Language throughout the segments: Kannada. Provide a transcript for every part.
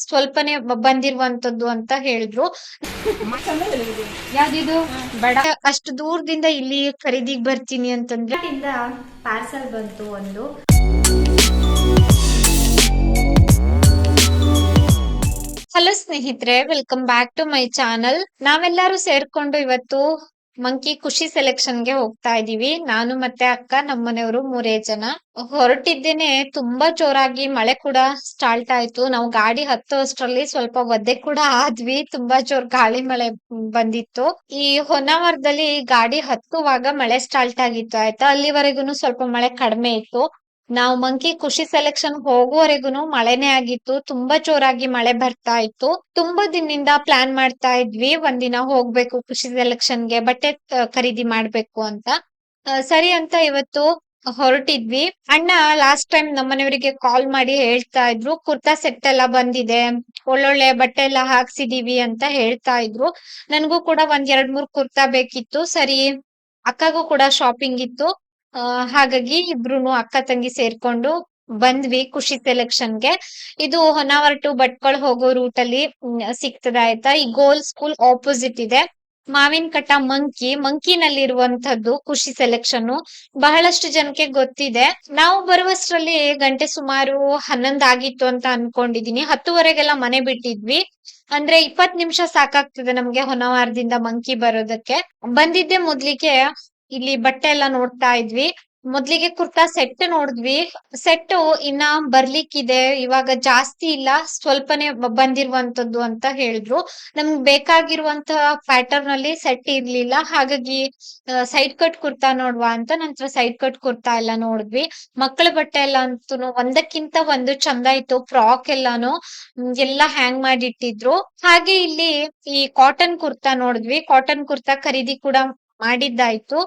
ಸ್ವಲ್ಪನೇ ಬಂದಿರುವಂತದ್ದು ಅಂತ ಹೇಳಿದ್ರು. ಯಾವ್ದಿದು? ಬಡ ಅಷ್ಟು ದೂರದಿಂದ ಇಲ್ಲಿ ಖರೀದಿಗ್ ಬರ್ತೀನಿ ಅಂತಂದ್ರೆ ಪಾರ್ಸಲ್ ಬಂತು ಒಂದು. ಹಲೋ ಸ್ನೇಹಿತರೆ welcome back to my channel ನಾವೆಲ್ಲರೂ ಸೇರ್ಕೊಂಡು ಇವತ್ತು ಮಂಕಿ ಖುಷಿ ಸೆಲೆಕ್ಷನ್ಗೆ ಹೋಗ್ತಾ ಇದೀವಿ. ನಾನು ಮತ್ತೆ ಅಕ್ಕ ನಮ್ಮನೆಯವರು ಮೂರೇ ಜನ. ಹೊರಟಿದ್ದೇನೆ, ತುಂಬಾ ಜೋರಾಗಿ ಮಳೆ ಕೂಡ ಸ್ಟಾರ್ಟ್ ಆಯ್ತು. ನಾವು ಗಾಡಿ ಹತ್ತುವಷ್ಟರಲ್ಲಿ ಸ್ವಲ್ಪ ಒದ್ದೆ ಕೂಡ ಆದ್ವಿ. ತುಂಬಾ ಜೋರ್ ಗಾಳಿ ಮಳೆ ಬಂದಿತ್ತು. ಈ ಹೊನ್ನಾವರದಲ್ಲಿ ಗಾಡಿ ಹತ್ತುವಾಗ ಮಳೆ ಸ್ಟಾರ್ಟ್ ಆಗಿತ್ತು, ಆಯ್ತಾ? ಅಲ್ಲಿವರೆಗೂ ಸ್ವಲ್ಪ ಮಳೆ ಕಡಿಮೆ ಇತ್ತು. ನಾವು ಮಂಕಿ ಖುಷಿ ಸೆಲೆಕ್ಷನ್ ಹೋಗುವವರೆಗೂ ಮಳೆನೇ ಆಗಿತ್ತು, ತುಂಬಾ ಜೋರಾಗಿ ಮಳೆ ಬರ್ತಾ ಇತ್ತು. ತುಂಬಾ ದಿನದಿಂದ ಪ್ಲಾನ್ ಮಾಡ್ತಾ ಇದ್ವಿ, ಒಂದಿನ ಹೋಗ್ಬೇಕು ಖುಷಿ ಸೆಲೆಕ್ಷನ್ಗೆ, ಬಟ್ಟೆ ಖರೀದಿ ಮಾಡ್ಬೇಕು ಅಂತ. ಸರಿ ಅಂತ ಇವತ್ತು ಹೊರಟಿದ್ವಿ. ಅಣ್ಣ ಲಾಸ್ಟ್ ಟೈಮ್ ನಮ್ಮನೆಯವರಿಗೆ ಕಾಲ್ ಮಾಡಿ ಹೇಳ್ತಾ ಇದ್ರು, ಕುರ್ತಾ ಸೆಟ್ ಎಲ್ಲ ಬಂದಿದೆ, ಒಳ್ಳೊಳ್ಳೆ ಬಟ್ಟೆ ಎಲ್ಲ ಹಾಕ್ಸಿದೀವಿ ಅಂತ ಹೇಳ್ತಾ ಇದ್ರು. ನನ್ಗೂ ಕೂಡ ಒಂದ್ ಎರಡ್ ಮೂರ್ ಕುರ್ತಾ ಬೇಕಿತ್ತು. ಸರಿ, ಅಕ್ಕಗೂ ಕೂಡ ಶಾಪಿಂಗ್ ಇತ್ತು. ಆ, ಹಾಗಾಗಿ ಇಬ್ರುನು ಅಕ್ಕ ತಂಗಿ ಸೇರ್ಕೊಂಡು ಬಂದ್ವಿ ಖುಷಿ ಸೆಲೆಕ್ಷನ್ಗೆ ಇದು ಹೊನ್ನಾವರ್ ಟು ಭಟ್ಕಳ ಹೋಗೋ ರೂಟ್ ಅಲ್ಲಿ ಸಿಗ್ತದ ಆಯ್ತಾ ಈ ಗೋಲ್ ಸ್ಕೂಲ್ ಆಪೋಸಿಟ್ ಇದೆ. ಮಾವಿನ ಕಟ್ಟ ಮಂಕಿ ಮಂಕಿನಲ್ಲಿ ಇರುವಂತದ್ದು ಖುಷಿ ಸೆಲೆಕ್ಷನ್ ಬಹಳಷ್ಟು ಜನಕ್ಕೆ ಗೊತ್ತಿದೆ. ನಾವು ಬರುವಷ್ಟರಲ್ಲಿ ಗಂಟೆ ಸುಮಾರು ಹನ್ನೊಂದ್ ಆಗಿತ್ತು ಅಂತ ಅನ್ಕೊಂಡಿದೀನಿ. ಹತ್ತುವರೆಗೆಲ್ಲ ಮನೆ ಬಿಟ್ಟಿದ್ವಿ. ಅಂದ್ರೆ ಇಪ್ಪತ್ ನಿಮಿಷ ಸಾಕಾಗ್ತದೆ ನಮ್ಗೆ ಹೊನ್ನಾವರದಿಂದ ಮಂಕಿ ಬರೋದಕ್ಕೆ. ಬಂದಿದ್ದೆ ಮೊದ್ಲಿಗೆ ಇಲ್ಲಿ ಬಟ್ಟೆ ಎಲ್ಲ ನೋಡ್ತಾ ಇದ್ವಿ. ಮೊದ್ಲಿಗೆ ಕುರ್ತಾ ಸೆಟ್ ನೋಡಿದ್ವಿ. ಸೆಟ್ ಇನ್ನ ಬರ್ಲಿಕ್ಕಿದೆ. ಇವಾಗ ಜಾಸ್ತಿ ಇಲ್ಲ. ಸ್ವಲ್ಪನೇ ಬಂದಿರುವಂತದ್ದು ಅಂತ ಹೇಳಿದ್ರು. ನಮ್ಗೆ ಬೇಕಾಗಿರುವಂತಹ ಪ್ಯಾಟರ್ನ್ ಅಲ್ಲಿ ಸೆಟ್ ಇರ್ಲಿಲ್ಲ. ಹಾಗಾಗಿ ಸೈಡ್ ಕಟ್ ಕುರ್ತಾ ನೋಡುವ ಅಂತ ನಂತರ ಸೈಡ್ ಕಟ್ ಕುರ್ತಾ ಎಲ್ಲ ನೋಡಿದ್ವಿ. ಮಕ್ಕಳ ಬಟ್ಟೆ ಎಲ್ಲ ಅಂತೂ ಒಂದಕ್ಕಿಂತ ಒಂದು ಚಂದ ಇತ್ತು. ಫ್ರಾಕ್ ಎಲ್ಲಾನು ಎಲ್ಲ ಹ್ಯಾಂಗ್ ಮಾಡಿಟ್ಟಿದ್ರು. ಹಾಗೆ ಇಲ್ಲಿ ಈ ಕಾಟನ್ ಕುರ್ತಾ ನೋಡಿದ್ವಿ. ಕಾಟನ್ ಕುರ್ತಾ ಖರೀದಿ ಕೂಡ ಮಾಡಿದ್ದಾಯ್ತು.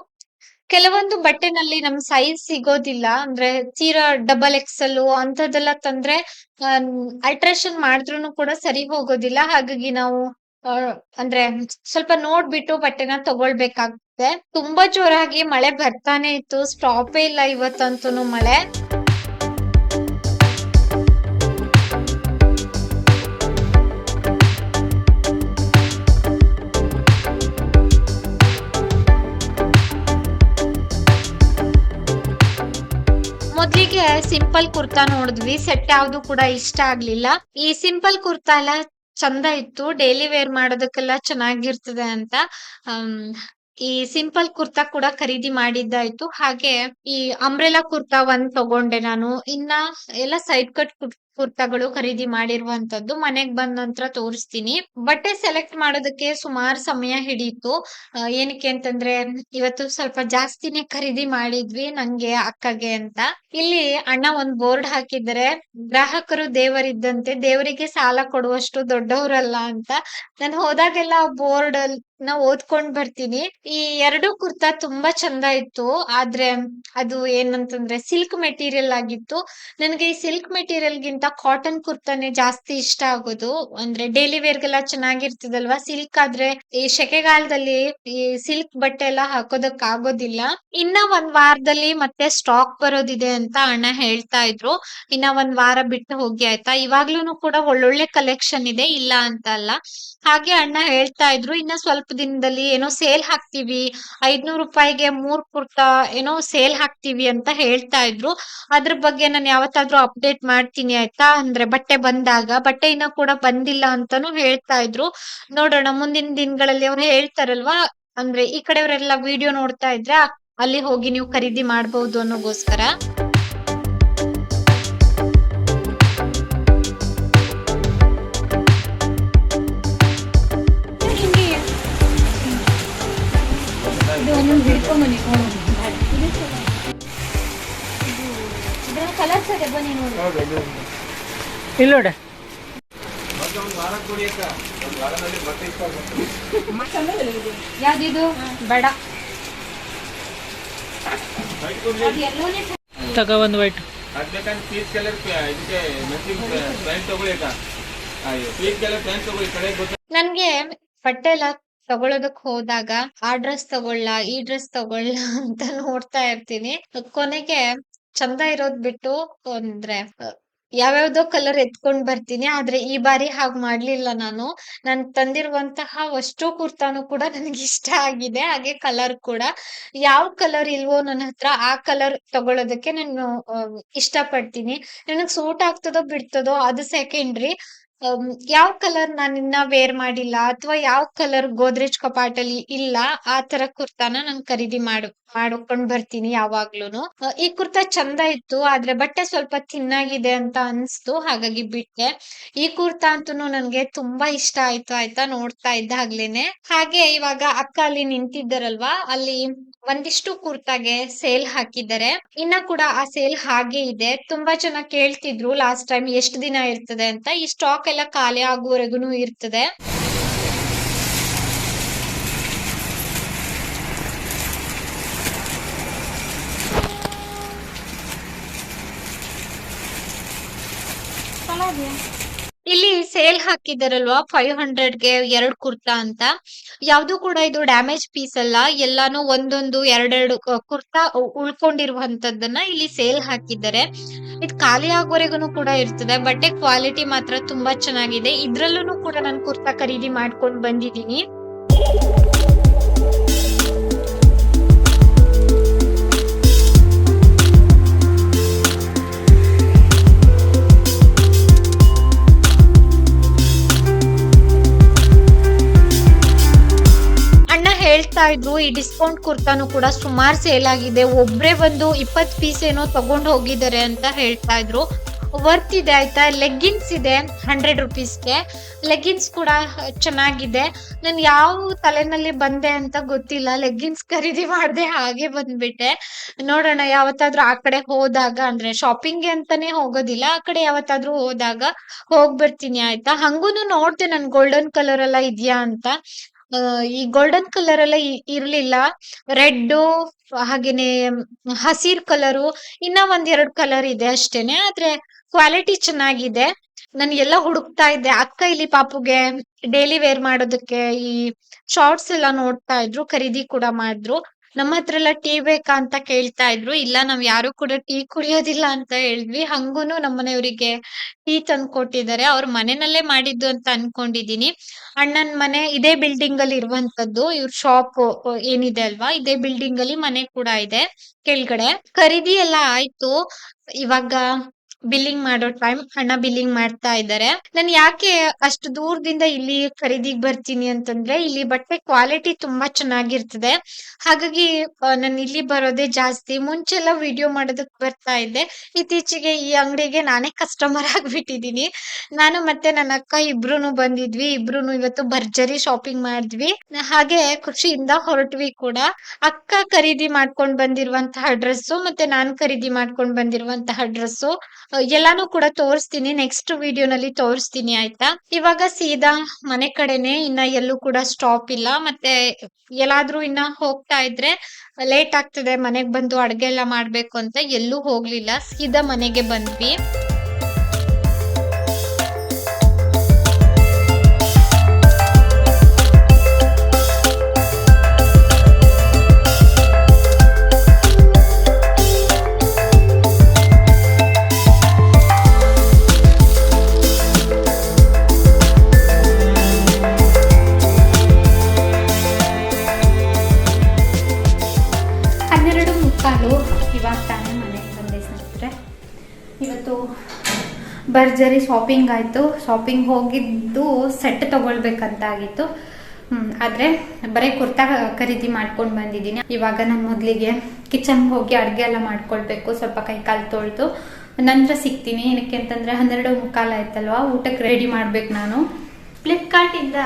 ಕೆಲವೊಂದು ಬಟ್ಟೆನಲ್ಲಿ ನಮ್ ಸೈಜ್ ಸಿಗೋದಿಲ್ಲ. ಅಂದ್ರೆ ತೀರಾ ಡಬಲ್ ಎಕ್ಸೆಲ್ ಅಂತದೆಲ್ಲ ತಂದ್ರೆ ಅಲ್ಟ್ರೇಷನ್ ಮಾಡಿದ್ರು ಕೂಡ ಸರಿ ಹೋಗೋದಿಲ್ಲ. ಹಾಗಾಗಿ ನಾವು ಅಂದ್ರೆ ಸ್ವಲ್ಪ ನೋಡ್ಬಿಟ್ಟು ಬಟ್ಟೆನ ತಗೊಳ್ಬೇಕಾಗುತ್ತೆ. ತುಂಬಾ ಜೋರಾಗಿ ಮಳೆ ಬರ್ತಾನೆ ಇತ್ತು. ಸ್ಟಾಪೇ ಇಲ್ಲ ಇವತ್ತಂತೂ ಮಳೆ. ಸಿಂಪಲ್ ಕುರ್ತಾ ನೋಡಿದ್ವಿ. ಸೆಟ್ ಯಾವ್ದು ಕೂಡ ಇಷ್ಟ ಆಗ್ಲಿಲ್ಲ. ಈ ಸಿಂಪಲ್ ಕುರ್ತಾ ಎಲ್ಲ ಚಂದ ಇತ್ತು. ಡೈಲಿ ವೇರ್ ಮಾಡೋದಕ್ಕೆಲ್ಲ ಚೆನ್ನಾಗಿರ್ತದೆ ಅಂತ. ಈ ಸಿಂಪಲ್ ಕುರ್ತಾ ಕೂಡ ಖರೀದಿ ಮಾಡಿದ್ದಾಯ್ತು. ಹಾಗೆ ಈ ಅಂಬ್ರೆಲಾ ಕುರ್ತಾ ಒಂದ್ ತಗೊಂಡೆ ನಾನು. ಇನ್ನ ಎಲ್ಲ ಸೈಡ್ ಕಟ್ ಕುರ್ತಾಗಳು ಖರೀದಿ ಮಾಡಿರುವಂತದ್ದು ಮನೆಗ್ ಬಂದ ನಂತರ ತೋರಿಸ್ತೀನಿ. ಬಟ್ಟೆ ಸೆಲೆಕ್ಟ್ ಮಾಡೋದಕ್ಕೆ ಸುಮಾರು ಸಮಯ ಹಿಡೀತು. ಏನಕ್ಕೆ ಅಂತಂದ್ರೆ, ಇವತ್ತು ಸ್ವಲ್ಪ ಜಾಸ್ತಿನೇ ಖರೀದಿ ಮಾಡಿದ್ವಿ ನಂಗೆ, ಅಕ್ಕಗೆ ಅಂತ. ಇಲ್ಲಿ ಅಣ್ಣ ಒಂದ್ ಬೋರ್ಡ್ ಹಾಕಿದ್ರೆ ಗ್ರಾಹಕರು ದೇವರಿದ್ದಂತೆ ದೇವರಿಗೆ ಸಾಲ ಕೊಡುವಷ್ಟು ದೊಡ್ಡವರಲ್ಲ ಅಂತ. ನಾನು ಹೋದಾಗೆಲ್ಲ ಬೋರ್ಡ್ನ ಓದ್ಕೊಂಡ್ ಬರ್ತೀನಿ. ಈ ಎರಡು ಕುರ್ತಾ ತುಂಬಾ ಚಂದ ಇತ್ತು. ಆದ್ರೆ, ಅದು ಏನಂತಂದ್ರೆ, ಸಿಲ್ಕ್ ಮೆಟೀರಿಯಲ್ ಆಗಿತ್ತು. ನನಗೆ ಈ ಸಿಲ್ಕ್ ಮೆಟೀರಿಯಲ್ ಗಿಂತ ಕಾಟನ್ ಕುರ್ತಾನೆ ಜಾಸ್ತಿ ಇಷ್ಟ ಆಗೋದು. ಅಂದ್ರೆ ಡೈಲಿ ವೇರ್ಗೆಲ್ಲ ಚೆನ್ನಾಗಿರ್ತದಲ್ವಾ? ಸಿಲ್ಕ್ ಆದ್ರೆ ಈ ಸೆಕೆಗಾಲದಲ್ಲಿ ಈ ಸಿಲ್ಕ್ ಬಟ್ಟೆ ಎಲ್ಲ ಹಾಕೋದಕ್ ಆಗೋದಿಲ್ಲ. ಇನ್ನ ಒಂದ್ ವಾರದಲ್ಲಿ ಮತ್ತೆ ಸ್ಟಾಕ್ ಬರೋದಿದೆ ಅಂತ ಅಣ್ಣ ಹೇಳ್ತಾ ಇದ್ರು. ಇನ್ನ ಒಂದ್ ವಾರ ಬಿಟ್ಟು ಹೋಗಿ ಆಯ್ತಾ? ಇವಾಗ್ಲೂನು ಕೂಡ ಒಳ್ಳೊಳ್ಳೆ ಕಲೆಕ್ಷನ್ ಇದೆ, ಇಲ್ಲ ಅಂತ ಅಲ್ಲ. ಹಾಗೆ ಅಣ್ಣ ಹೇಳ್ತಾ ಇದ್ರು, ಇನ್ನ ಸ್ವಲ್ಪ ದಿನದಲ್ಲಿ ಏನೋ ಸೇಲ್ ಹಾಕ್ತಿವಿ. ಐದ್ನೂರ್ ರೂಪಾಯಿಗೆ ಮೂರ್ ಕುರ್ತಾ ಏನೋ ಸೇಲ್ ಹಾಕ್ತಿವಿ ಅಂತ ಹೇಳ್ತಾ ಇದ್ರು. ಅದ್ರ ಬಗ್ಗೆ ನಾನು ಯಾವತ್ತಾದ್ರೂ ಅಪ್ಡೇಟ್ ಮಾಡ್ತೀನಿ ಆಯ್ತಾ? ಅಂದ್ರೆ ಬಟ್ಟೆ ಬಂದಾಗ, ಬಟ್ಟೆ ಇನ್ನ ಕೂಡ ಬಂದಿಲ್ಲ ಅಂತಾನು ಹೇಳ್ತಾ ಇದ್ರು. ನೋಡೋಣ, ಮುಂದಿನ ದಿನಗಳಲ್ಲಿ ಅವ್ರು ಹೇಳ್ತಾರಲ್ವಾ? ಅಂದ್ರೆ ಈ ಕಡೆಯವರೆಲ್ಲ ವಿಡಿಯೋ ನೋಡ್ತಾ ಇದ್ರೆ ಅಲ್ಲಿ ಹೋಗಿ ನೀವು ಖರೀದಿ ಮಾಡಬಹುದು ಅನ್ನೋಗೋಸ್ಕರ. ಇಲ್ಲೋಡೆ ಯಾವ್ದಿದು? ಬೇಡ. ತಗ ಒಂದು ವೈಟ್. ನನ್ಗೆ ಬಟ್ಟೆ ಎಲ್ಲ ತಗೊಳೋದಕ್ ಹೋದಾಗ ಆ ಡ್ರೆಸ್ ತಗೊಳ್ಳ ಈ ಡ್ರೆಸ್ ತಗೊಳ್ಳ ಅಂತ ನೋಡ್ತಾ ಇರ್ತೀನಿ. ಕೊನೆಗೆ ಚಂದ ಇರೋದ್ ಬಿಟ್ಟು ಅಂದ್ರೆ ಯಾವ್ಯಾವ್ದೋ ಕಲರ್ ಎತ್ಕೊಂಡ್ ಬರ್ತೀನಿ, ಆದ್ರೆ ಈ ಬಾರಿ ಹಾಗ್ ಮಾಡ್ಲಿಲ್ಲ ನಾನು. ನಾನ್ ತಂದಿರುವಂತಹ ಅಷ್ಟು ಕುರ್ತಾನು ಕೂಡ ನನಗೆ ಇಷ್ಟ ಆಗಿದೆ, ಹಾಗೆ ಕಲರ್ ಕೂಡ. ಯಾವ ಕಲರ್ ಇಲ್ವೋ ನನ್ನ ಹತ್ರ ಆ ಕಲರ್ ತಗೊಳ್ಳೋದಕ್ಕೆ ನಾನು ಇಷ್ಟ ಪಡ್ತೀನಿ ನನಗ್ ಸೂಟ್ ಆಗ್ತದೋ ಬಿಡ್ತದೋ ಅದು ಸೆಕೆಂಡ್ರಿ ಯಾವ ಕಲರ್ ನಾನು ಇನ್ನ ವೇರ್ ಮಾಡಿಲ್ಲ ಅಥವಾ ಯಾವ ಕಲರ್ ಗೋದ್ರೇಜ್ ಕಪಾಟಲ್ಲಿ ಇಲ್ಲ, ಆ ತರ ಕುರ್ತಾನ ನಾನು ಖರೀದಿ ಮಾಡು, ಮಾಡ್ಕೊಂಡ್ ಬರ್ತೀನಿ ಯಾವಾಗ್ಲೂನು. ಈ ಕುರ್ತಾ ಚಂದ ಇತ್ತು, ಆದ್ರೆ ಬಟ್ಟೆ ಸ್ವಲ್ಪ ತಿನ್ನಾಗಿದೆ ಅಂತ ಅನ್ಸ್ತು, ಹಾಗಾಗಿ ಬಿಟ್ಟೆ. ಈ ಕುರ್ತಾ ಅಂತೂ ನನ್ಗೆ ತುಂಬಾ ಇಷ್ಟ ಆಯ್ತು ಆಯ್ತಾ ನೋಡ್ತಾ ಇದ್ದಾಗ್ಲೇನೆ ಹಾಗೆ ಇವಾಗ ಅಕ್ಕ ಅಲ್ಲಿ ನಿಂತಿದ್ದಾರಲ್ವಾ, ಅಲ್ಲಿ ಒಂದಿಷ್ಟು ಕುರ್ತಾಗೆ ಸೇಲ್ ಹಾಕಿದ್ದಾರೆ. ಇನ್ನ ಕೂಡ ಆ ಸೇಲ್ ಹಾಗೆ ಇದೆ. ತುಂಬಾ ಜನ ಕೇಳ್ತಿದ್ರು ಲಾಸ್ಟ್ ಟೈಮ್ ಎಷ್ಟು ದಿನ ಇರ್ತದೆ ಅಂತ. ಈ ಸ್ಟಾಕ್ ಎಲ್ಲ ಖಾಲಿ ಆಗುವವರೆಗೂ ಇರ್ತದೆ. ಇಲ್ಲಿ ಸೇಲ್ ಹಾಕಿದಾರಲ್ವಾ ಫೈವ್ ಹಂಡ್ರೆಡ್ಗೆ ಎರಡ್ ಕುರ್ತಾ ಅಂತ? ಯಾವ್ದು ಕೂಡ ಇದು ಡ್ಯಾಮೇಜ್ ಪೀಸ್ ಅಲ್ಲ, ಎಲ್ಲಾನು ಒಂದೊಂದು ಎರಡೆರಡು ಕುರ್ತಾ ಉಳ್ಕೊಂಡಿರುವಂತದ್ದನ್ನ ಇಲ್ಲಿ ಸೇಲ್ ಹಾಕಿದ್ದಾರೆ. ಇದು ಖಾಲಿ ಆಗೋವರೆಗೂ ಕೂಡ ಇರ್ತದೆ, ಬಟ್ಟೆ ಕ್ವಾಲಿಟಿ ಮಾತ್ರ ತುಂಬಾ ಚೆನ್ನಾಗಿದೆ. ಇದ್ರಲ್ಲೂ ಕೂಡ ನಾನು ಕುರ್ತಾ ಖರೀದಿ ಮಾಡ್ಕೊಂಡು ಬಂದಿದ್ದೀನಿ. ಹೇಳ್ತಾ ಇದ್ರು ಈ ಡಿಸ್ಕೌಂಟ್ ಕುರ್ತಾನು ಕೂಡ ಸುಮಾರು ಸೇಲ್ ಆಗಿದೆ. ಒಬ್ಬರೇ ಬಂದು ಇಪ್ಪತ್ ಪೀಸ್ ಏನೋ ತಗೊಂಡು ಹೋಗಿದ್ದಾರೆ ಅಂತ ಹೇಳ್ತಾ ಇದ್ರು. ವರ್ತ್ ಇದೆ ಆಯ್ತಾ? ಲೆಗ್ಗಿನ್ಸ್ ಇದೆ ಹಂಡ್ರೆಡ್ ರುಪೀಸ್ಗೆ ಲೆಗ್ಗಿನ್ಸ್ ಕೂಡ ಚೆನ್ನಾಗಿದೆ. ನಾನು ಯಾವ ತಲೆನಲ್ಲಿ ಬಂದೆ ಅಂತ ಗೊತ್ತಿಲ್ಲ. ಲೆಗ್ಗಿನ್ಸ್ ಖರೀದಿ ಮಾಡಿದೆ ಹಾಗೆ ಬಂದ್ಬಿಟ್ಟೆ. ನೋಡೋಣ, ಯಾವತ್ತಾದ್ರೂ ಆ ಕಡೆ ಹೋದಾಗ, ಅಂದ್ರೆ ಶಾಪಿಂಗ್ಗೆ ಅಂತಾನೆ ಹೋಗೋದಿಲ್ಲ, ಆ ಕಡೆ ಯಾವತ್ತಾದ್ರೂ ಹೋದಾಗ ಹೋಗ್ಬರ್ತೀನಿ ಆಯ್ತಾ? ಹಂಗೂನು ನೋಡ್ದೆ, ನನ್ ಗೋಲ್ಡನ್ ಕಲರ್ ಎಲ್ಲ ಇದೆಯಾ ಅಂತ. ಈ ಗೋಲ್ಡನ್ ಕಲರ್ ಎಲ್ಲ ಇರ್ಲಿಲ್ಲ. ರೆಡ್ ಹಾಗೇನೆ, ಹಸಿರ್ ಕಲರು ಇನ್ನ ಒಂದೆರಡು ಕಲರ್ ಇದೆ ಅಷ್ಟೇನೆ, ಆದ್ರೆ ಕ್ವಾಲಿಟಿ ಚೆನ್ನಾಗಿದೆ. ನಾನು ಎಲ್ಲ ಹುಡುಕ್ತಾ ಇದ್ದೆ. ಅಕ್ಕ ಇಲ್ಲಿ ಪಾಪುಗೆ ಡೈಲಿ ವೇರ್ ಮಾಡೋದಕ್ಕೆ ಈ ಶಾರ್ಟ್ಸ್ ಎಲ್ಲ ನೋಡ್ತಾ ಇದ್ರು, ಖರೀದಿ ಕೂಡ ಮಾಡಿದ್ರು. ನಮ್ಮ ಹತ್ರ ಎಲ್ಲ ಟೀ ಬೇಕಾ ಅಂತ ಕೇಳ್ತಾ ಇದ್ರು. ಇಲ್ಲ, ನಾವ್ ಯಾರು ಕೂಡ ಟೀ ಕುಡಿಯೋದಿಲ್ಲ ಅಂತ ಹೇಳಿದ್ವಿ. ಹಂಗೂನು ನಮ್ಮನೆಯವರಿಗೆ ಟೀ ತಂದು ಕೊಟ್ಟಿದ್ದಾರೆ. ಅವ್ರ ಮನೆನಲ್ಲೇ ಮಾಡಿದ್ದು ಅಂತ ಅನ್ಕೊಂಡಿದೀನಿ. ಅಣ್ಣನ್ ಮನೆ ಇದೇ ಬಿಲ್ಡಿಂಗ್ ಅಲ್ಲಿ ಇರುವಂತದ್ದು. ಇವ್ರ ಶಾಪ್ ಏನಿದೆ ಅಲ್ವಾ? ಇದೇ ಬಿಲ್ಡಿಂಗ್ ಅಲ್ಲಿ ಮನೆ ಕೂಡ ಇದೆ ಕೆಳಗಡೆ. ಖರೀದಿ ಎಲ್ಲ ಆಯ್ತು. ಇವಾಗ ಬಿಲ್ಲಿಂಗ್ ಮಾಡೋ ಟೈಮ್ ಹಣ ಬಿಲ್ಲಿಂಗ್ ಮಾಡ್ತಾ ಇದ್ದಾರೆ. ನಾನು ಯಾಕೆ ಅಷ್ಟು ದೂರದಿಂದ ಇಲ್ಲಿ ಖರೀದಿಗೆ ಬರ್ತೀನಿ ಅಂತಂದ್ರೆ ಇಲ್ಲಿ ಬಟ್ಟೆ ಕ್ವಾಲಿಟಿ ತುಂಬಾ ಚೆನ್ನಾಗಿರ್ತದೆ. ಹಾಗಾಗಿ ನಾನು ಇಲ್ಲಿ ಬರೋದೇ ಜಾಸ್ತಿ. ಮುಂಚೆಲ್ಲ ವಿಡಿಯೋ ಮಾಡೋದಕ್ ಬರ್ತಾ ಇದ್ದೆ. ಇತ್ತೀಚೆಗೆ ಈ ಅಂಗಡಿಗೆ ನಾನೇ ಕಸ್ಟಮರ್ ಆಗ್ಬಿಟ್ಟಿದೀನಿ ನಾನು ಮತ್ತೆ ನನ್ನ ಅಕ್ಕ ಇಬ್ರು ಬಂದಿದ್ವಿ. ಇಬ್ರು ಇವತ್ತು ಭರ್ಜರಿ ಶಾಪಿಂಗ್ ಮಾಡಿದ್ವಿ. ಹಾಗೆ ಖುಷಿಯಿಂದ ಹೊರಟ್ವಿ ಕೂಡ. ಅಕ್ಕ ಖರೀದಿ ಮಾಡ್ಕೊಂಡ್ ಬಂದಿರುವಂತಹ ಡ್ರೆಸ್ಸು ಮತ್ತೆ ನಾನ್ ಖರೀದಿ ಮಾಡ್ಕೊಂಡ್ ಬಂದಿರುವಂತಹ ಡ್ರೆಸ್ಸು ಎಲ್ಲಾನು ಕೂಡ ತೋರಿಸ್ತೀನಿ. ನೆಕ್ಸ್ಟ್ ವಿಡಿಯೋನಲ್ಲಿ ತೋರಿಸ್ತೀನಿ, ಆಯ್ತಾ? ಇವಾಗ ಸೀದಾ ಮನೆ ಕಡೆನೆ ಇನ್ನ ಎಲ್ಲೂ ಕೂಡ ಸ್ಟಾಪ್ ಇಲ್ಲ. ಮತ್ತೆ ಎಲ್ಲಾದ್ರೂ ಇನ್ನ ಹೋಗ್ತಾ ಇದ್ರೆ ಲೇಟ್ ಆಗ್ತದೆ. ಮನೆಗ್ ಬಂದು ಅಡ್ಗೆ ಎಲ್ಲ ಮಾಡ್ಬೇಕು ಅಂತ ಎಲ್ಲೂ ಹೋಗ್ಲಿಲ್ಲ. ಸೀದಾ ಮನೆಗೆ ಬಂದ್ವಿ. ಹನ್ನೆರಡು ಮುಕ್ಕಾಲು ಇವಾಗ ತಾನೇ ಮನೆಗೆ ಬಂದೆ ಸ್ನೇಹಿತರೆ. ಇವತ್ತು ಭರ್ಜರಿ ಶಾಪಿಂಗ್ ಆಯಿತು. ಶಾಪಿಂಗ್ ಹೋಗಿದ್ದು ಸೆಟ್ ತಗೊಳ್ಬೇಕಂತ ಆಗಿತ್ತು ಆದರೆ ಬರೀ ಕುರ್ತಾ ಖರೀದಿ ಮಾಡ್ಕೊಂಡು ಬಂದಿದ್ದೀನಿ. ಇವಾಗ ನಾನು ಮೊದಲಿಗೆ ಕಿಚನ್ಗೆ ಹೋಗಿ ಅಡುಗೆ ಎಲ್ಲ ಮಾಡ್ಕೊಳ್ಬೇಕು. ಸ್ವಲ್ಪ ಕೈ ಕಾಲು ತೊಳೆದು ನಂತರ ಸಿಗ್ತೀನಿ. ಏನಕ್ಕೆ ಅಂತಂದ್ರೆ ಹನ್ನೆರಡು ಮುಕ್ಕಾಲು ಆಯ್ತಲ್ವಾ? ಊಟಕ್ಕೆ ರೆಡಿ ಮಾಡ್ಬೇಕು ನಾನು. ಫ್ಲಿಪ್ಕಾರ್ಟಿಂದ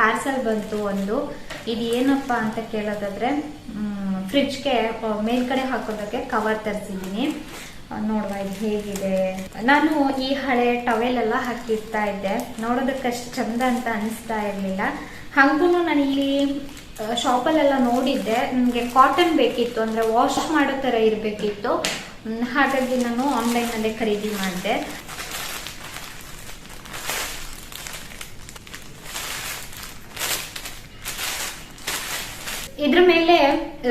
ಪಾರ್ಸಲ್ ಬಂತು ಒಂದು. ಇದು ಏನಪ್ಪ ಅಂತ ಕೇಳೋದಾದ್ರೆ ಫ್ರಿಡ್ಜ್ಗೆ ಮೇಲ್ಗಡೆ ಹಾಕೋದಕ್ಕೆ ಕವರ್ ತರಿಸಿದ್ದೀನಿ. ನೋಡುವ ಇದು ಹೇಗಿದೆ? ನಾನು ಈ ಹಳೆ ಟವೆಲ್ ಎಲ್ಲ ಹಾಕಿರ್ತಾ ಇದ್ದೆ. ನೋಡೋದಕ್ಕೆ ಅಷ್ಟು ಚಂದ ಅಂತ ಅನಿಸ್ತಾ ಇರಲಿಲ್ಲ. ಹಂಗೂ ನಾನು ಇಲ್ಲಿ ಶಾಪಲ್ಲೆಲ್ಲ ನೋಡಿದ್ದೆ. ನನಗೆ ಕಾಟನ್ ಬೇಕಿತ್ತು, ಅಂದರೆ ವಾಶ್ ಮಾಡೋ ಥರ ಇರಬೇಕಿತ್ತು. ಹಾಗಾಗಿ ನಾನು ಆನ್ಲೈನಲ್ಲೇ ಖರೀದಿ ಮಾಡಿದೆ. ಇದ್ರ ಮೇಲೆ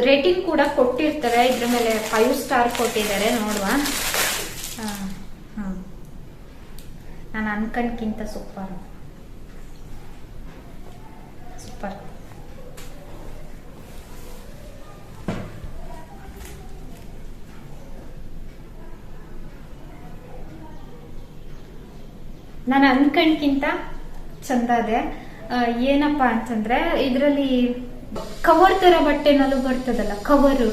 ರೇಟಿಂಗ್ ಕೂಡ ಕೊಟ್ಟಿರ್ತಾರೆ. ಇದ್ರ ಮೇಲೆ ಫೈವ್ ಸ್ಟಾರ್ ಕೊಟ್ಟಿದ್ದಾರೆ. ನೋಡುವ. ನಾನು ಅನ್ಕಂಡ್ಕಿಂತ ಸೂಪರ್ ಸೂಪರ್ ನಾನು ಅನ್ಕಂಡ್ಕಿಂತ ಚಂದ ಇದೆ ಏನಪ್ಪಾ ಅಂತಂದ್ರೆ ಇದರಲ್ಲಿ ಕವರ್ ತರ ಬಟ್ಟೆನಲ್ಲೂ ಬರ್ತದಲ್ಲ ಕವರ್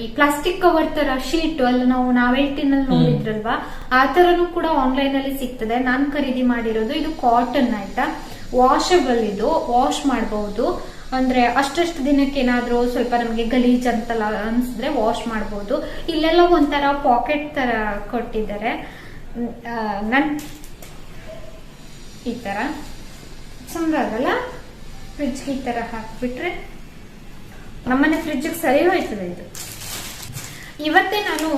ಈ ಪ್ಲಾಸ್ಟಿಕ್ ಕವರ್ ತರ ಶೀಟ್ ಅಲ್ಲಿ ನಾವು ನಾವೆಲ್ಟಿನಲ್ಲಿ ನೋಡಿದ್ರಲ್ವಾ? ಆ ತರನು ಕೂಡ ಆನ್ಲೈನ್ ಅಲ್ಲಿ ಸಿಗ್ತದೆ. ನಾನ್ ಖರೀದಿ ಮಾಡಿರೋದು ಇದು ಕಾಟನ್ ಆಯ್ತಾ? ವಾಷಬಲ್ ಇದು ವಾಶ್ ಮಾಡಬಹುದು ಅಂದ್ರೆ ಅಷ್ಟಷ್ಟು ದಿನಕ್ಕೆ ಏನಾದ್ರೂ ಸ್ವಲ್ಪ ನಮಗೆ ಗಲೀಜ್ ಅಂತಲ್ಲ ಅನ್ಸಿದ್ರೆ ವಾಶ್ ಮಾಡಬಹುದು ಇಲ್ಲೆಲ್ಲ ಒಂಥರ ಪಾಕೆಟ್ ತರ ಕೊಟ್ಟಿದ್ದಾರೆ. ನನ್ ಈ ತರ. ಚಂದ ಆಗಲ್ಲ? ಫ್ರಿಜ್ಗೆ ಈ ತರ ಹಾಕ್ಬಿಟ್ರೆ ನಮ್ಮನೆ ಫ್ರಿಜ್ಗೆ ಸರಿ ಹೋಯ್ತದೆ ಇದು. ಇವತ್ತೇ ನಾನು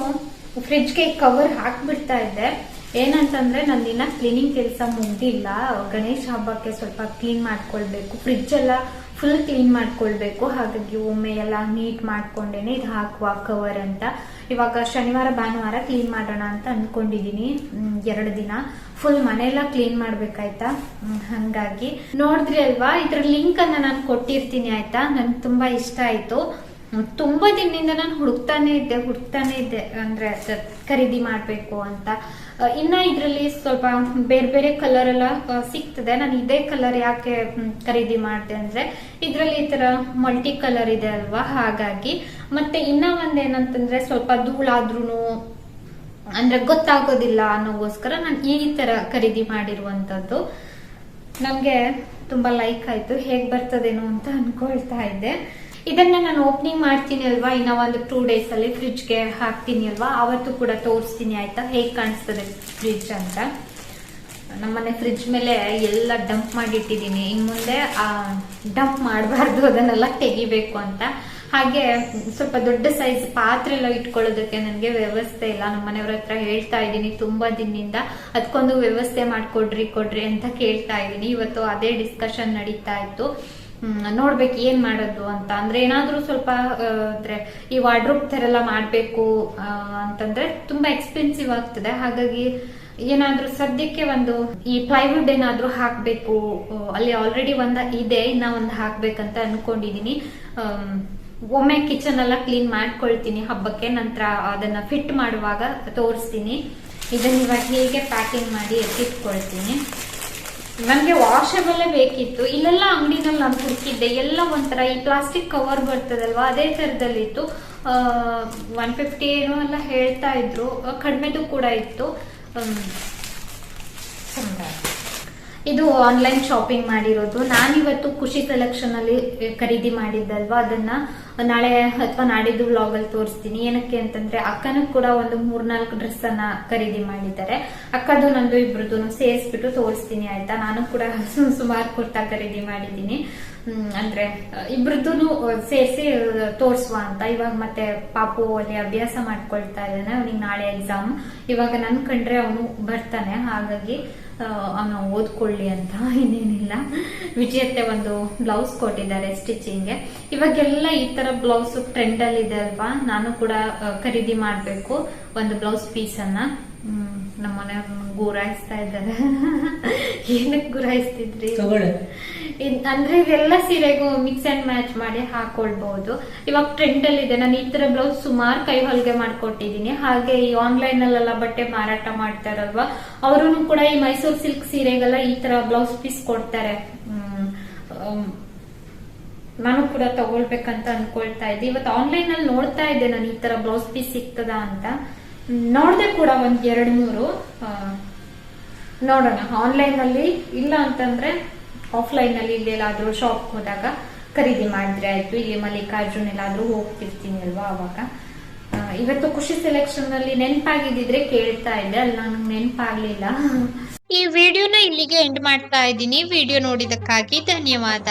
ಫ್ರಿಜ್ಗೆ ಕವರ್ ಹಾಕ್ಬಿಡ್ತಾ ಇದ್ದೆ. ಏನಂತಂದ್ರೆ ನಂದಿನ ಕ್ಲೀನಿಂಗ್ ಕೆಲಸ ಮುಗ್ದಿಲ್ಲ. ಗಣೇಶ ಹಬ್ಬಕ್ಕೆ ಸ್ವಲ್ಪ ಕ್ಲೀನ್ ಮಾಡ್ಕೊಳ್ಬೇಕು. ಫ್ರಿಜ್ ಎಲ್ಲ ಫುಲ್ ಕ್ಲೀನ್ ಮಾಡ್ಕೊಳ್ಬೇಕು. ಹಾಗಾಗಿ ಒಮ್ಮೆ ಎಲ್ಲ ನೀಟ್ ಮಾಡ್ಕೊಂಡೇನೆ ಇದು ಹಾಕುವ ಕವರ್ ಅಂತ. ಇವಾಗ ಶನಿವಾರ, ಭಾನುವಾರ ಕ್ಲೀನ್ ಮಾಡೋಣ ಅಂತ ಅನ್ಕೊಂಡಿದೀನಿ. ಎರಡು ದಿನ. ಫುಲ್ ಮನೆಯೆಲ್ಲ ಕ್ಲೀನ್ ಮಾಡ್ಬೇಕಾಯ್ತಾ? ಹಾಗಾಗಿ. ನೋಡಿದ್ರಿ ಅಲ್ವಾ? ಇದ್ರ ಲಿಂಕ್ ಅನ್ನ ನಾನು ಕೊಟ್ಟಿರ್ತೀನಿ, ಆಯ್ತಾ? ನನ್ಗೆ ತುಂಬಾ ಇಷ್ಟ ಆಯ್ತು. ತುಂಬಾ ದಿನದಿಂದ ನಾನು ಹುಡುಕ್ತಾನೆ ಇದ್ದೆ ಹುಡುಕ್ತಾನೆ ಇದ್ದೆ. ಅಂದ್ರೆ ಅದ್ ಖರೀದಿ ಮಾಡ್ಬೇಕು ಅಂತ. ಇನ್ನ ಇದ್ರಲ್ಲಿ ಸ್ವಲ್ಪ ಬೇರೆ ಬೇರೆ ಕಲರ್ ಎಲ್ಲ ಸಿಗ್ತದೆ. ನಾನು ಇದೇ ಕಲರ್ ಯಾಕೆ ಖರೀದಿ ಮಾಡಿದೆ ಅಂದ್ರೆ, ಇದ್ರಲ್ಲಿ ಈ ತರ ಮಲ್ಟಿ ಕಲರ್ ಇದೆ ಅಲ್ವಾ? ಹಾಗಾಗಿ. ಮತ್ತೆ ಇನ್ನ ಒಂದೇನಂತಂದ್ರೆ ಸ್ವಲ್ಪ ಧೂಳಾದ್ರೂ ಅಂದ್ರೆ ಗೊತ್ತಾಗೋದಿಲ್ಲ ಅನ್ನೋಗೋಸ್ಕರ ನಾನು ಈ ತರ ಖರೀದಿ ಮಾಡಿರುವಂತದ್ದು. ನಮ್ಗೆ ತುಂಬಾ ಲೈಕ್ ಆಯ್ತು. ಹೇಗ್ ಬರ್ತದೇನೋ ಅಂತ ಅನ್ಕೊಳ್ತಾ ಇದ್ದೆ. ಇದನ್ನ ನಾನು ಓಪನಿಂಗ್ ಮಾಡ್ತೀನಿ ಅಲ್ವಾ? ಇನ್ನ ಒಂದು ಟೂ ಡೇಸ್ ಅಲ್ಲಿ ಫ್ರಿಜ್ಗೆ ಹಾಕ್ತೀನಿ ಅಲ್ವಾ? ಅವತ್ತು ಕೂಡ ತೋರಿಸ್ತೀನಿ, ಆಯ್ತಾ? ಹೇಗ್ ಕಾಣಿಸ್ತದೆ ಫ್ರಿಜ್ ಅಂತ? ನಮ್ಮನೆ ಫ್ರಿಜ್ ಮೇಲೆ ಎಲ್ಲ ಡಂಪ್ ಮಾಡಿಟ್ಟಿದ್ದೀನಿ. ಇನ್ ಮುಂದೆ ಡಂಪ್ ಮಾಡಬಾರ್ದು, ಅದನ್ನೆಲ್ಲ ತೆಗಿಬೇಕು ಅಂತ. ಹಾಗೆ ಸ್ವಲ್ಪ ದೊಡ್ಡ ಸೈಜ್ ಪಾತ್ರೆ ಎಲ್ಲ ಇಟ್ಕೊಳ್ಳೋದಕ್ಕೆ ನನಗೆ ವ್ಯವಸ್ಥೆ ಇಲ್ಲ. ನಮ್ಮ ಮನೆಯವ್ರ ಹತ್ರ ಹೇಳ್ತಾ ಇದ್ದೀನಿ ತುಂಬಾ ದಿನದಿಂದ. ಅದಕ್ಕೊಂದು ವ್ಯವಸ್ಥೆ ಮಾಡಿಕೊಡ್ರಿ, ಕೊಡ್ರಿ ಅಂತ ಕೇಳ್ತಾ ಇದ್ದೀನಿ. ಇವತ್ತು ಅದೇ ಡಿಸ್ಕಷನ್ ನಡೀತಾ ಇತ್ತು. ನೋಡ್ಬೇಕು ಏನ್ ಮಾಡೋದು ಅಂತ. ಅಂದ್ರೆ ಏನಾದ್ರೂ ಸ್ವಲ್ಪ ಅಂದ್ರೆ ಈ ವಾರ್ಡ್ರೋಬ್ ತರ ಎಲ್ಲ ಮಾಡ್ಬೇಕು ಅಂತಂದ್ರೆ ತುಂಬಾ ಎಕ್ಸ್ಪೆನ್ಸಿವ್ ಆಗ್ತದೆ. ಹಾಗಾಗಿ ಏನಾದ್ರೂ ಸದ್ಯಕ್ಕೆ ಒಂದು ಈ ಪ್ಲೈವುಡ್ ಏನಾದ್ರೂ ಹಾಕ್ಬೇಕು ಅಲ್ಲಿ ಆಲ್ರೆಡಿ ಒಂದ ಇದೆ, ಇನ್ನ ಒಂದು ಹಾಕ್ಬೇಕಂತ ಅನ್ಕೊಂಡಿದೀನಿ. ಒಮ್ಮೆ ಕಿಚನ್ ಎಲ್ಲ ಕ್ಲೀನ್ ಮಾಡ್ಕೊಳ್ತೀನಿ ಹಬ್ಬಕ್ಕೆ, ನಂತರ ಅದನ್ನ ಫಿಟ್ ಮಾಡುವಾಗ ತೋರಿಸ್ತೀನಿ. ಇದನ್ನ ಇವಾಗ ಹೇಗೆ ಪ್ಯಾಕಿಂಗ್ ಮಾಡಿ ಎತ್ತಿಟ್ಕೊಳ್ತೀನಿ. ನನಗೆ ವಾಷೇಬಲ್ಲೇ ಬೇಕಿತ್ತು. ಇಲ್ಲೆಲ್ಲ ಅಂಗಡಿನಲ್ಲಿ ನಾನು ಹುಡುಕಿದ್ದೆ. ಎಲ್ಲ ಒಂಥರ ಈ ಪ್ಲಾಸ್ಟಿಕ್ ಕವರ್ ಬರ್ತದಲ್ವಾ? ಅದೇ ಥರದಲ್ಲಿತ್ತು ಒನ್ ಫಿಫ್ಟಿ ಏನೋ ಎಲ್ಲ ಹೇಳ್ತಾ ಇದ್ರು. ಕಡಿಮೆದು ಕೂಡ ಇತ್ತು. ಇದು ಆನ್ಲೈನ್ ಶಾಪಿಂಗ್ ಮಾಡಿರೋದು. ನಾನಿವತ್ತು ಖುಷಿ ಕಲೆಕ್ಷನ್ ಅಲ್ಲಿ ಖರೀದಿ ಮಾಡಿದ್ದಲ್ವಾ? ಅದನ್ನ ನಾಳೆ ಅಥವಾ ನಾಡಿದ್ದು ವ್ಲಾಗ್ ಅಲ್ಲಿ ತೋರಿಸ್ತೀನಿ. ಏನಕ್ಕೆ ಅಂತಂದ್ರೆ, ಅಕ್ಕನೂ ಕೂಡ ಒಂದು ಮೂರ್ನಾಲ್ಕು ಡ್ರೆಸ್ ಅನ್ನ ಖರೀದಿ ಮಾಡಿದ್ದಾರೆ. ಅಕ್ಕದು ನಂದು ಇಬ್ರದ್ದು ಸೇರಿಸ್ಬಿಟ್ಟು ತೋರಿಸ್ತೀನಿ, ಆಯ್ತಾ? ನಾನು ಕೂಡ ಸುಮಾರು ಕುರ್ತಾ ಖರೀದಿ ಮಾಡಿದ್ದೀನಿ. ಅಂದ್ರೆ ಇಬ್ರದ್ದು ಸೇರಿಸಿ ತೋರಿಸುವ ಅಂತ. ಇವಾಗ ಮತ್ತೆ ಪಾಪು ಅಲ್ಲಿ ಅಭ್ಯಾಸ ಮಾಡ್ಕೊಳ್ತಾ ಇದ್ದಾನೆ. ಅವನಿಗೆ ನಾಳೆ ಎಕ್ಸಾಮ್ ಇವಾಗ ನನ್ ಕಂಡ್ರೆ ಅವನು ಬರ್ತಾನೆ. ಹಾಗಾಗಿ ಅವನು ಓದ್ಕೊಳ್ಳಿ ಅಂತ ಇನ್ನೇನಿಲ್ಲ. ವಿಜಯತ್ತೆ ಒಂದು ಬ್ಲೌಸ್ ಕೊಟ್ಟಿದ್ದಾರೆ ಸ್ಟಿಚಿಂಗ್ಗೆ ಇವಾಗೆಲ್ಲ ಈ ತರ ಬ್ಲೌಸ್ ಟ್ರೆಂಡ್ ಅಲ್ಲಿ ಇದೆ ಅಲ್ವಾ? ನಾನು ಕೂಡ ಖರೀದಿ ಮಾಡ್ಬೇಕು ಒಂದು ಬ್ಲೌಸ್ ಪೀಸ್ ಅನ್ನ. ನಮ್ಮ ಮನೆಯವ್ರು ಗುರಾಯಿಸ್ತಾ ಇದ್ದಾರೆ. ಏನಕ್ಕೆ ಗುರಾಯಿಸ್ತಿದ್ರಿ? ಅಂದ್ರೆ ಇದೆಲ್ಲ ಸೀರೆಗೂ ಮಿಕ್ಸ್ ಅಂಡ್ ಮ್ಯಾಚ್ ಮಾಡಿ ಹಾಕೊಳ್ಬಹುದು. ಇವಾಗ ಟ್ರೆಂಡ್ ಅಲ್ಲಿ ಇದೆ. ನಾನು ಈ ತರ ಬ್ಲೌಸ್ ಸುಮಾರು ಕೈ ಹೊಲಿಗೆ ಮಾಡ್ಕೊಟ್ಟಿದೀನಿ ಹಾಗೆ ಈ ಆನ್ಲೈನ್ ಅಲ್ಲೆಲ್ಲ ಬಟ್ಟೆ ಮಾರಾಟ ಮಾಡ್ತಾರಲ್ವಾ ಅವರು ಕೂಡ ಈ ಮೈಸೂರ್ ಸಿಲ್ಕ್ ಸೀರೆಗೆಲ್ಲ ಈ ತರ ಬ್ಲೌಸ್ ಪೀಸ್ ಕೊಡ್ತಾರೆ. ಹ್ಮ್, ನಾನು ಕೂಡ ತಗೊಳ್ಬೇಕಂತ ಅನ್ಕೊಳ್ತಾ ಇದ್ದೆ. ಇವತ್ತು ಆನ್ಲೈನ್ ಅಲ್ಲಿ ನೋಡ್ತಾ ಇದ್ದೆ ನಾನು ಈ ತರ ಬ್ಲೌಸ್ ಪೀಸ್ ಸಿಗ್ತದ ಅಂತ. ನೋಡ್ದೆ ಕೂಡ ಒಂದ್ ಎರಡ್ ಮೂರು ನೋಡೋಣ. ಆನ್ಲೈನ್ ಅಲ್ಲಿ ಇಲ್ಲ ಅಂತಂದ್ರೆ ಆಫ್ಲೈನ್ ಅಲ್ಲಿ ಇಲ್ಲೆಲ್ಲಾದ್ರೂ ಶಾಪ್ ಹೋದಾಗ ಖರೀದಿ ಮಾಡಿದ್ರೆ ಆಯ್ತು. ಇಲ್ಲಿ ಮಲ್ಲಿಕಾರ್ಜುನ್ ಎಲ್ಲಾದ್ರೂ ಹೋಗ್ತಿರ್ತೀನಿ ಅಲ್ವಾ ಅವಾಗ. ಇವತ್ತು ಖುಷಿ ಸೆಲೆಕ್ಷನ್ ಅಲ್ಲಿ ನೆನ್ಪಾಗಿದ್ದಿದ್ರೆ ಕೇಳ್ತಾ ಇದ್ದೆ. ಅಲ್ಲಿ ನನಗೆ ನೆನ್ಪಾಗ್ಲಿಲ್ಲ. ಈ ವಿಡಿಯೋನ ಇಲ್ಲಿಗೆ ಎಂಡ್ ಮಾಡ್ತಾ ಇದ್ದೀನಿ. ವಿಡಿಯೋ ನೋಡಿದಕ್ಕಾಗಿ ಧನ್ಯವಾದ.